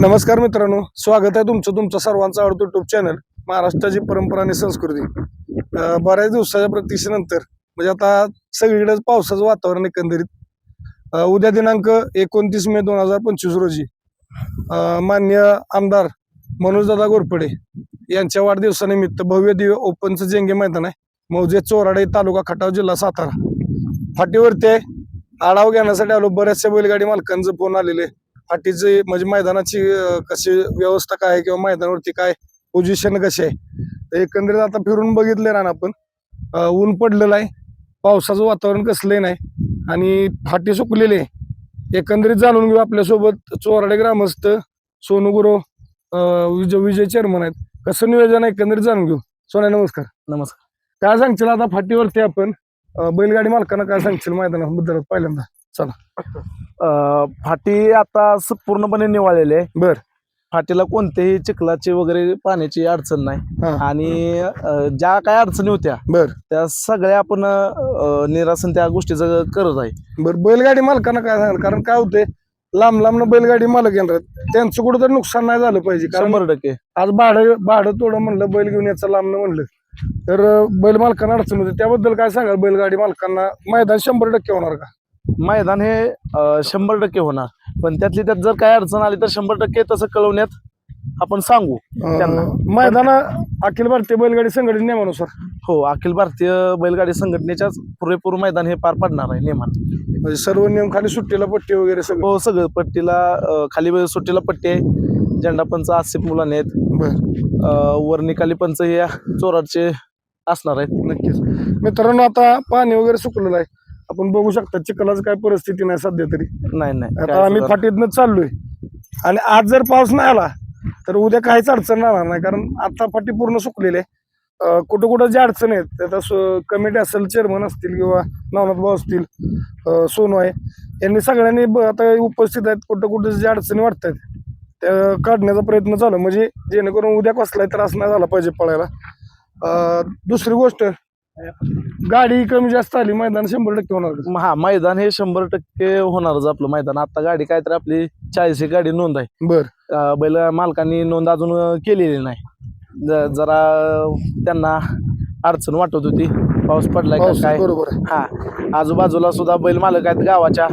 नमस्कार मित्रांनो स्वागत आहे तुमचं तुमचं सर्वांचं आवडतं युट्यूब चॅनल महाराष्ट्राची परंपरा आणि संस्कृती. बऱ्याच दिवसाच्या प्रतीक्षेनंतर म्हणजे आता सगळीकडेच पावसाचं वातावरण एकंदरीत. उद्या दिनांक एकोणतीस मे दोन हजार पंचवीस रोजी मान्य आमदार मनोजदादा घोरपडे यांच्या वाढदिवसानिमित्त भव्य दिव्य ओपनचं जेंगे मैदान आहे. मौजे चोराडे तालुका खटाव जिल्हा सातारा. फाटीवरती आहे. आढावा घेण्यासाठी आलो. बऱ्याचशा बैलगाडी मालकांचं फोन आलेले. फाटीचे म्हणजे मैदानाची कशी व्यवस्था काय आहे किंवा मैदानावरती काय पोझिशन कशी आहे? तर एकंदरीत आता फिरून बघितले ना आपण. ऊन पडलेलं आहे. पावसाचं वातावरण कसलंही नाही. आणि फाटी सुकलेली आहे. एकंदरीत जाणून घेऊ आपल्यासोबत चोराडे ग्रामस्थ सोनू गुरु विजय विजय चेअरमन आहेत. कसं नियोजन आहे एकंदरीत जाणून घेऊ. सोन्या नमस्कार. नमस्कार. काय सांगशील आता फाटीवरती आपण बैलगाडी मालकांना काय सांगशील मैदानाबद्दल पहिल्यांदा? अं, फाटी आता स- पूर्णपणे निवाळलेली आहे. बर. फाटीला कोणतेही चिखलाची वगैरे पाण्याची अडचण नाही. हा. आणि अं, ज्या काय अडचणी होत्या बर. त्या सगळ्या आपण अं, निरासन त्या गोष्टीचं करत आहे. बर बैलगाडी मालकांना काय सांगाल? कारण काय होते लांब लांब बैलगाडी मालक येणार. त्यांचं कुठं ननुकसान नाही झालं पाहिजे. कारण शंभर टक्के. आज भाडं भाडं तोडं म्हणलं बैल घेऊन याचं लांब म्हणलं. तर अं, बैल मालकांना अडचण होते. त्याबद्दल काय सांगाल? बैलगाडी मालकांना मैदान शंभर टक्के होणार का? मैदान हे शंभर टक्के होणार. पण त्यातली त्यात जर काय अडचण आली तर शंभर टक्के तसं कळवण्यात आपण सांगू त्यांना. मैदान अखिल भारतीय बैलगाडी संघटने नियमानुसार. हो अखिल भारतीय बैलगाडी संघटनेच्याच पुरेपूर मैदान हे पार पडणार आहे नेमान म्हणजे सर्व नियम खाली सुट्टीला पट्टी वगैरे सगळं. हो सगळं पट्टीला अं, खाली सुट्टीला पट्टी आहे. झेंडा पंच आसिफ मुलाने आहेत. बर. अं, वर निकाली पंच हे चोराडचे असणार आहेत. नक्कीच. मित्रांनो आता पाणी वगैरे सुकलेलं आहे. आपण बघू शकता चिखलाच काय परिस्थिती नाही सध्या तरी. नाही नाही. आता काय आम्ही फाटीतनं चाललोय. आणि आज जर पाऊस नाही आला तर उद्या काहीच अडचण राहणार नाही कारण आता फाटी पूर्ण सुकलेली आहे. अं, कुठं कुठं ज्या अडचणी आहेत त्याचा कमिटी असेल चेअरमन असतील किंवा नवनाथ भाऊ असतील अं, सोनू आहे यांनी सगळ्यांनी ब- आता उपस्थित आहेत कुठं कुठं ज्या अडचणी वाटत आहेत त्या काढण्याचा प्रयत्न चालू आहे. म्हणजे जेणेकरून उद्या कसलाही त्रास नाही झाला पाहिजे पळायला. अं, दुसरी गोष्ट गाडी कमी जास्त आली मैदान शंभर टक्के होणार हा मैदान हे शंभर टक्के होणारच आपलं मैदान. आता गाडी काय तर आपली चाळीस एक गाडी नोंद आहे. बर. अं, बैल मालकांनी नोंद अजून केलेली नाही. ज- जरा त्यांना अडचण वाटत होती. पाऊस पडलाय का पाऊस काय? बरोबर आहे. हा आजूबाजूला सुद्धा बैल मालक आहेत गावाच्या.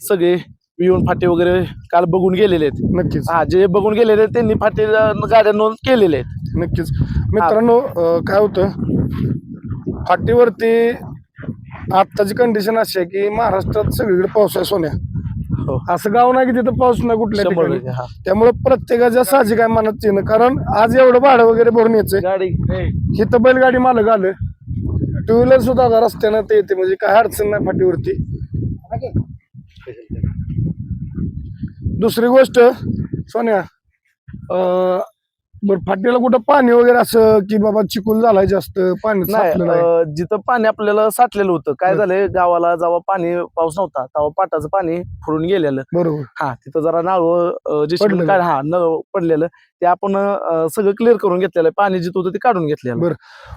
सगळे येऊन फाटे वगैरे काल बघून गेलेले आहेत. नक्कीच. हा जे बघून गेलेले आहेत त्यांनी फाटे गाड्या नोंद केलेले आहेत. नक्कीच. मित्रांनो अं, काय होतं? फाटीवरती आत्ताची कंडिशन अशी आहे की महाराष्ट्रात सगळीकडे पाऊस आहे सोन्या. हो. असं गाव नाही की तिथं पाऊस नाही कुठल्या शंभर ठिकाणी. टक्के हा. त्यामुळे प्रत्येकाच्या साहजिक आहे मनात येणं कारण आज एवढं भाडं वगैरे भरून यायचंय. गाडी. इथं बैलगाडी मालक आलं. टू व्हीलर सुद्धा आता रस्त्यानं ते येते. म्हणजे काय अडचण नाही फाटीवरती. दुसरी गोष्ट सोन्या अं, बरं फाटीला कुठं पाणी वगैरे असं की बाबा चिकूल झालाय जास्त पाणी नाही. अं, जिथं पाणी आपल्याला साठलेलं होतं काय बर. झालंय गावाला जेव्हा पाणी पाऊस नव्हता तेव्हा पाटाचं पाणी फुरून गेलेलं बरोबर हा तिथं जरा नाळ जे पडलेलं. काय हा नळ पडलेलं ते आपण अं, सगळं क्लिअर करून घेतलेलं आहे. पाणी जिथं होतं ते काढून घेतलेलं बर.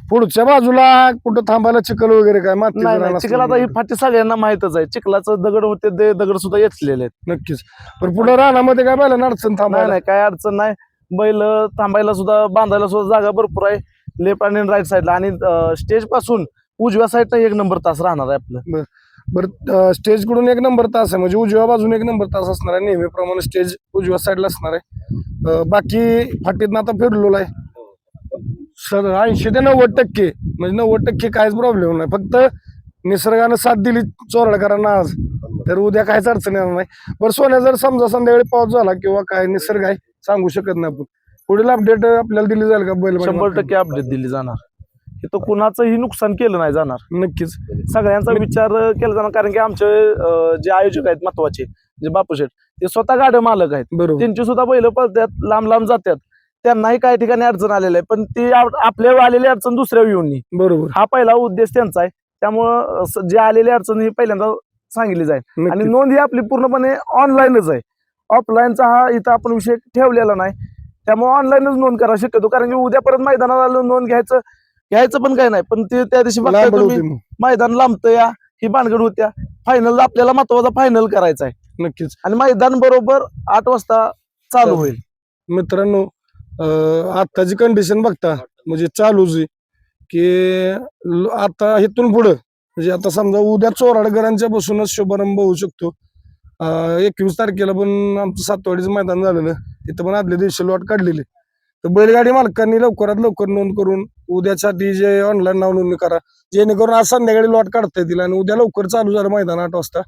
पुढच्या बाजूला कुठं थांबायला चिखल वगैरे काय माती नाही चिखल आता ही. फाटी सगळ्यांना माहितच आहे चिखलाचं दगड होते ते दगड सुद्धा येतलेले आहेत नक्कीच पण पुढे रानामध्ये काय पाहिलं अडचण नाही थांबायला नाही काय अडचण नाही बैल थांबायला सुद्धा बांधायला सुद्धा जागा भरपूर आहे. लेफ्ट आणि राईट साईडला आणि स्टेजपासून उजव्या साईडला एक नंबर तास राहणार आहे आपलं. बरं. स्टेजकडून एक नंबर तास आहे. म्हणजे उजव्या बाजून एक नंबर तास असणार आहे. नेहमीप्रमाणे स्टेज उजव्या साईडला असणार आहे. बाकी फाटीतनं आता फिरलेलो आहे. सर ऐंशी ते नव्वद टक्के. म्हणजे नव्वद टक्के काहीच प्रॉब्लेम नाही. फक्त निसर्गानं साथ दिली चोरडकरांना आज. तर उद्या काहीच अडचण येणार नाही. बरं सोन्या जर समजा संध्याकाळी पाऊस झाला किंवा काय निसर्ग आहे सांगू शकत नाही आपण. पुढील अपडेट आपल्याला दिली जाईल का बैल शंभर टक्के अपडेट दिली जाणार. इथं कुणाचंही नुकसान केलं नाही जाणार. नक्कीच. सगळ्यांचा विचार केला जाणार. कारण की आमचे जे आयोजक आहेत महत्त्वाचे जे बापूशेठ ते स्वतः गाड्या मालक आहेत. बरोबर. त्यांची सुद्धा बैल पळतात लांब लांब जातात त्यांनाही काही ठिकाणी अडचण आलेली आहे. पण ती आप- आपल्यावर आलेली अडचण दुसऱ्या येऊन नाही. बरोबर. हा पहिला उद्देश त्यांचा आहे. त्यामुळं जे आलेली अडचण ही पहिल्यांदा सांगितली जाईल. आणि. नोंद ही आपली पूर्णपणे ऑनलाईनच आहे. ऑफलाईनचा हा इथं आपण विषय ठेवलेला नाही. त्यामुळे ऑनलाईनच नोंद करा शक्यतो. कारण की उद्या परत मैदानात आलं नोंद घ्यायचं घ्यायचं पण काय नाही. पण ते त्या दिवशी तुम्ही. मैदान लांबतं या ही भानगड होत्या. फायनल आपल्याला महत्त्वाचा फायनल करायचा आहे नक्कीच. आणि मैदान बरोबर आठ वाजता चालू. होईल. मित्रांनो अं, आत्ताची कंडिशन बघता म्हणजे चालूच आहे की आता इथून पुढं म्हणजे आता समजा उद्या चोराडकरांच्या पासूनच शुभारंभ होऊ शकतो. एकवीस तारखेला पण आमचं सातवाडीचं मैदान झालेलं. तिथं पण आदल्या दिवशी लॉट काढलेली. तर बैलगाडी मालकांनी लवकरात लवकर नोंद करून उद्यासाठी जे ऑनलाईन नाव नोंदणी करा. जेणेकरून आज संध्याकाळी लॉट काढता येतील आणि उद्या लवकर चालू झालं मैदान आठ वाजता.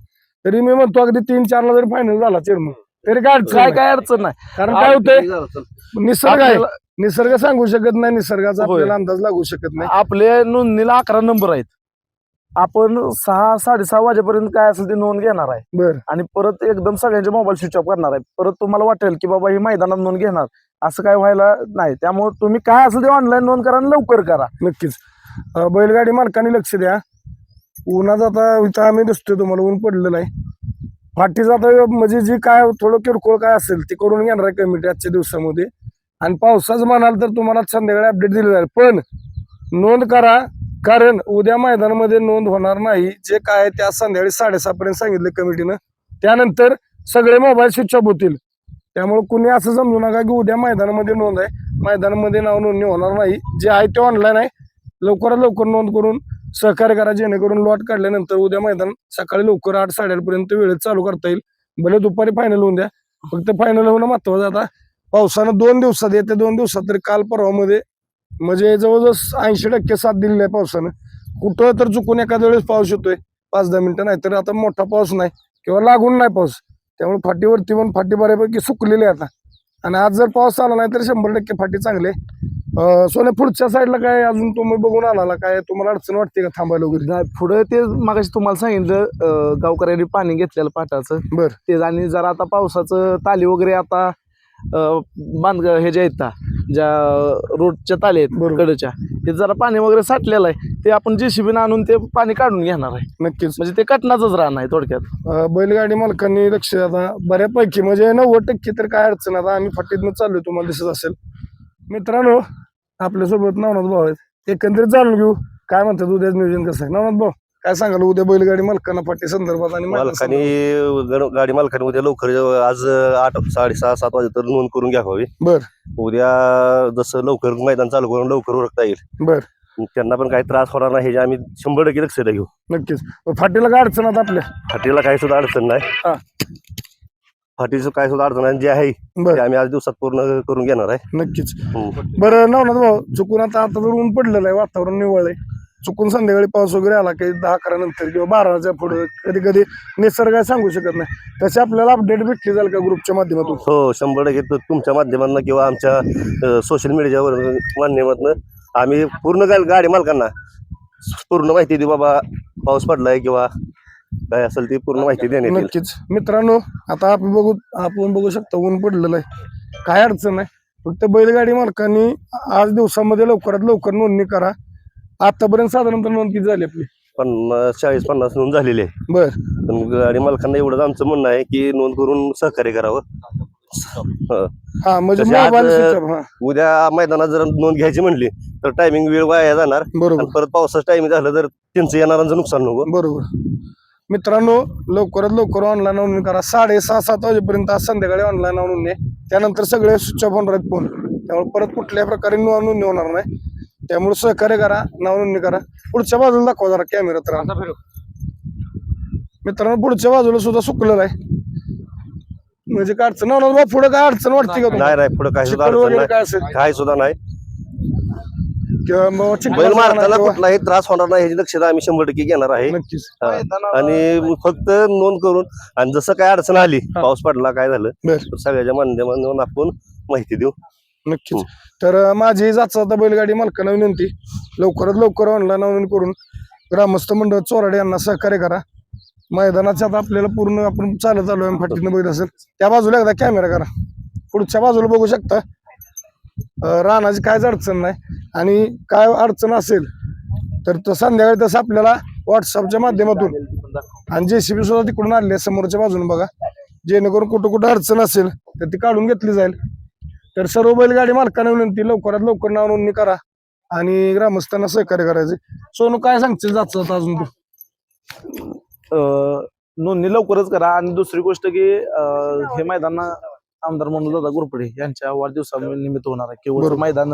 तरी मी म्हणतो अगदी तीन चारला जरी फायनल झाला चेअरमन तरी काय अडचण काय अडचण नाही. कारण काय होतंय? निसर्ग आहे. निसर्ग सांगू शकत नाही निसर्गाचा. आपल्याला अंदाज लागू शकत नाही. आपल्या नोंदणीला अकरा नंबर आहेत. आपण सहा साडेसहा वाजेपर्यंत काय असेल ते नोंद घेणार आहे. बर. आणि परत एकदम सगळ्यांचे मोबाईल स्विच ऑफ करणार आहे. परत तुम्हाला वाटेल की बाबा ही मैदानात नोंद घेणार. असं काय व्हायला नाही. त्यामुळे तुम्ही काय असेल ते ऑनलाईन नोंद करा आणि लवकर करा. नक्कीच. अं, बैलगाडी मालकांनी लक्ष द्या. उन्हात आता इथं आम्ही दिसतोय तुम्हाला. ऊन पडलेलं आहे. फाटीचं आता म्हणजे जी काय थोडं किरकोळ काय असेल ते करून घेणार आहे कमिटी आजच्या दिवसामध्ये. आणि पावसाचं म्हणाल तर तुम्हाला संध्याकाळी अपडेट दिली जाईल पण नोंद करा. कारण उद्या मैदानामध्ये नोंद होणार नाही. जे काय त्या संध्याकाळी साडेसहा पर्यंत सांगितलं कमिटीनं. त्यानंतर सगळे मोबाईल स्विच ऑफ होतील. त्यामुळे कुणी असं समजू नका की उद्या मैदानामध्ये नोंद आहे. मैदानामध्ये नाव नोंदणी होणार नाही. जे आहे ते ऑनलाईन आहे. लवकरात लवकर नोंद करून सहकार्य करा जेणेकरून लॉट काढल्यानंतर उद्या मैदान सकाळी लवकर आठ साडेआठपर्यंत वेळेत चालू करता येईल. भले दुपारी फायनल होऊन द्या. फक्त फायनल होणं महत्वाचं आता. पावसानं दोन दिवसात येते दोन दिवसात तरी काल परवामध्ये म्हणजे जवळजवळ ऐंशी टक्के साथ दिलेली आहे पावसानं. कुठं तर चुकून एखाद्या वेळेस पाऊस येतोय पाच दहा मिनिटं नाही तर आता मोठा पाऊस नाही किंवा लागून नाही पाऊस. त्यामुळे फाटीवरती पण फाटी बऱ्यापैकी सुकलेली आहे आता. आणि आज जर पाऊस आला नाही तर शंभर टक्के फाटी चांगली सोने पुढच्या साईडला काय अजून तुम्ही बघून आला काय? तुम्हाला अडचण वाटते का थांबायला वगैरे? पुढे ते मागाशी तुम्हाला सांगितलं गावकऱ्यांनी पाणी घेतलेलं पाटाचं. बर. ते आणि जरा आता पावसाचं ताली वगैरे आता बांध हे जे आहेत ज्या रोडच्या ताली आहेत बरोबर. कडच्या ते जरा पाणी वगैरे साठलेलं आहे ते आपण जेसीबीनं आणून ते पाणी काढून घेणार आहे. नक्कीच. म्हणजे ते कटनाचंच राहणार आहे थोडक्यात. अं, बैलगाडी मालकांनी लक्ष द्या आता. बऱ्यापैकी म्हणजे नव्वद टक्के तर काय अडचण आता आम्ही फाटीतनं चाललोय तुम्हाला दिसत असेल. मित्रांनो आपल्यासोबत नवनाथ भाऊ आहेत. एकंदरीत जाणून घेऊ. काय म्हणतात उद्या नियोजन कसं आहे? नवनाथ भाऊ. काय सांगाल उद्या बैलगाडी मालकांना फाटी संदर्भात आणि मालकाने गण- गाडी मालकाने उद्या लवकर आज आठ साडेसहा सात वाजे तर नोंद करून घ्यावी बर. उद्या जसं लवकर मैदान चालू करून लवकर उरकता येईल. बर. त्यांना पण काही त्रास होणार नाही हे आम्ही शंभर टक्के लक्ष घेऊ नक्कीच. फाटीला काय अडचण आता आपल्या? फाटीला काही सुद्धा अडचण नाही. हा. फाटीचं काय सुद्धा अडचण नाही जे आहे बर. ते आम्ही आज दिवसात पूर्ण करून घेणार आहे. नक्कीच. हम्म. बरं नवनाथ भाऊ चुकून आता आता जर ऊन पडलेलं आहे वातावरण निवळ आहे चुकून संध्याकाळी पाऊस वगैरे आला काही दहा अकरा नंतर किंवा बाराच्या पुढे कधी कधी निसर्ग सांगू शकत नाही. तशी आपल्याला अपडेट भेटली जाईल का ग्रुपच्या माध्यमातून? हो शंभर टक्के तुमच्या माध्यमातून किंवा आमच्या सोशल मीडियावर माध्यमातून आम्ही पूर्ण गाडी मालकांना पूर्ण माहिती देऊ बाबा पाऊस पडलाय किंवा काय असेल ती पूर्ण माहिती येईल. नक्कीच. मित्रांनो आता आपण बघू आपण बघू शकता ऊन पडलेलं आहे. काय अडचण नाही. फक्त बैलगाडी मालकांनी आज दिवसामध्ये लवकरात लवकर नोंदणी करा. आतापर्यंत साधारणतः नोंद किती झाली आपली? पन्नास चाळीस पन्नास नोंद झालेली आहे. बर. पण गाडी मालकांना एवढंच आमचं म्हणणं आहे की नोंद करून सहकार्य करावं. हं. हा म्हणजे आज, हा. उद्या मैदानात जर नोंद घ्यायची म्हणली तर टायमिंग वेळ वाया जाणार. बरोबर. आणि परत पावसाचं टायमिंग झालं तर त्यांचं येणाऱ्यांचं नुकसान नको. बरोबर. मित्रांनो लवकरात लवकर ऑनलाईन नोंदणी करा. साडे सहा सात वाजेपर्यंत आज संध्याकाळी ऑनलाईन नोंदणी आहे. त्यानंतर सगळे स्विच ऑफ होणार आहेत फोन. त्यामुळे परत कुठल्याही प्रकारे नो- नोंदणी होणार नाही. त्यामुळे सहकार्य करा नाव नोंदणी करा. पुढच्या बाजूला दाखवा जरा कॅमेरा तर. मित्रांनो पुढच्या बाजूला सुद्धा सुकलेलं आहे. म्हणजे काय अडचण भाऊ पुढे काय अडचण वाटते का? नाही नाही पुढे काय सुद्धा अडचण वगैरे नाही. काय असेल? काय सुद्धा नाही. किंवा मग बैल मारताना किंवा- कुठलाही त्रास होणार नाही ह्याची दक्षता आम्ही शंभर टक्के घेणार आहे. नक्कीच. हा. आणि फक्त नोंद करून आणि जसं काय अडचण आली. पाऊस पडला काय झालं बर. तर सगळ्याच्या माध्यमातून आपण माहिती देऊ. नक्कीच. तर अं, माझी जात आता बैलगाडी मालकांना विनंती लवकरात लवकर ऑनलाईन नोंदणी करून ग्रामस्थ मंडळ चोराडे यांना सहकार्य करा. मैदानाच्या आता आपल्याला पूर्ण आपण चालत आलोय फाटीनं बघित असेल त्या बाजूला एकदा कॅमेरा करा. पुढच्या बाजूला बघू शकता अं, रानाची काहीच अडचण नाही. आणि काय अडचण असेल तर तो संध्याकाळी तसं आपल्याला व्हॉट्सअपच्या माध्यमातून आणि जेसीबी सुद्धा तिकडून आणले आहे समोरच्या बाजूने बघा. जेणेकरून कुठं कुठं अडचण असेल तर ती काढून घेतली जाईल. तर सर्व बैलगाडी मालकांना विनंती लवकरात लवकर नाव नोंदणी करा आणि ग्रामस्थांना सहकार्य करायचे. सोनू काय सांगशील जात अजून तू? अं, नोंदणी लवकरच करा. आणि दुसरी गोष्ट की अं, हे मैदान आमदार म्हणून दादा गुरपडे यांच्या वाढदिवसानिमित्त होणार आहे. केवळ बरोबर. मैदान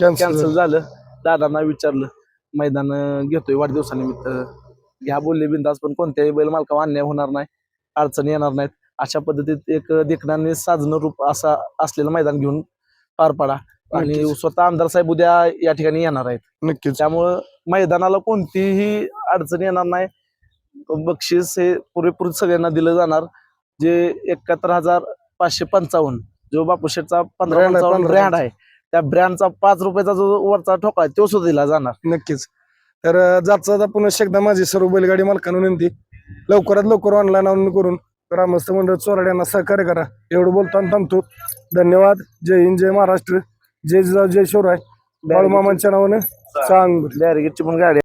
कॅन्सल कॅन्सल झालं. दादांना विचारलं मैदान घेतोय वाढदिवसानिमित्त. घ्या बोलले बिंदास पण कोणत्याही बैल मालकावर अन्याय होणार नाही. अडचणी येणार नाहीत. अशा पद्धतीत एक देखण्याने साधनं रूप असा असलेलं मैदान घेऊन पार पाडा. आणि. स्वतः आमदार साहेब उद्या या ठिकाणी येणार आहेत. नक्कीच. त्यामुळं मैदानाला कोणतीही अडचण येणार नाही. बक्षीस हे पुरेपूर सगळ्यांना दिलं जाणार. जे एकाहत्तर हजार पाचशे पंचावन्न जो बापूशेटचा पंधरा पंचावन्न ब्रँड आहे. त्या ब्रँडचा पाच रुपयाचा जो वरचा ठोका आहे तो सुद्धा दिला जाणार. नक्कीच. तर अं, जाता जाता पुन्हा एकदा माझी सर्व बैलगाडी मालकांना विनंती. लवकरात लवकर ऑनलाईन नोंदणी करून ग्रामस्थ मंडळ चोराड यांना सहकार्य करा. एवढं बोलताना थांबतो. धन्यवाद. जय हिंद जय महाराष्ट्र. जय जिजाऊ जय शिवराय. बाळूमामांच्या नावानं सांग बॅरिगेटची पण गाडी